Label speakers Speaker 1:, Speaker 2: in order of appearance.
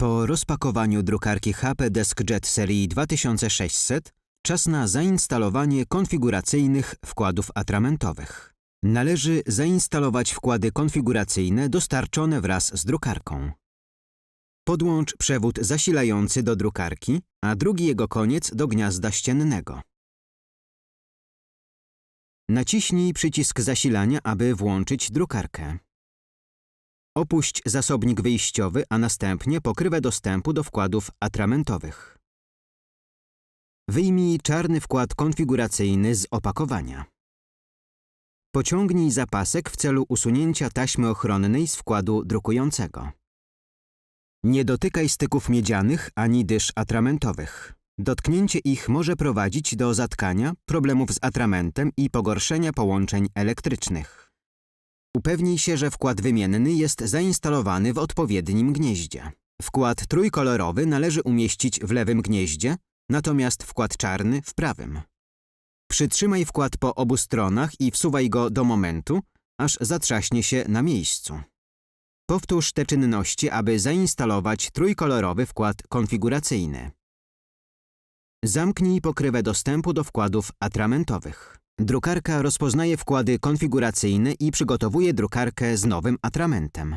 Speaker 1: Po rozpakowaniu drukarki HP DeskJet serii 2600 czas na zainstalowanie konfiguracyjnych wkładów atramentowych. Należy zainstalować wkłady konfiguracyjne dostarczone wraz z drukarką. Podłącz przewód zasilający do drukarki, a drugi jego koniec do gniazda ściennego. Naciśnij przycisk zasilania, aby włączyć drukarkę. Opuść zasobnik wyjściowy, a następnie pokrywę dostępu do wkładów atramentowych. Wyjmij czarny wkład konfiguracyjny z opakowania. Pociągnij zapasek w celu usunięcia taśmy ochronnej z wkładu drukującego. Nie dotykaj styków miedzianych ani dysz atramentowych. Dotknięcie ich może prowadzić do zatkania, problemów z atramentem i pogorszenia połączeń elektrycznych. Upewnij się, że wkład wymienny jest zainstalowany w odpowiednim gnieździe. Wkład trójkolorowy należy umieścić w lewym gnieździe, natomiast wkład czarny w prawym. Przytrzymaj wkład po obu stronach i wsuwaj go do momentu, aż zatrzaśnie się na miejscu. Powtórz te czynności, aby zainstalować trójkolorowy wkład konfiguracyjny. Zamknij pokrywę dostępu do wkładów atramentowych. Drukarka rozpoznaje wkłady konfiguracyjne i przygotowuje drukarkę z nowym atramentem.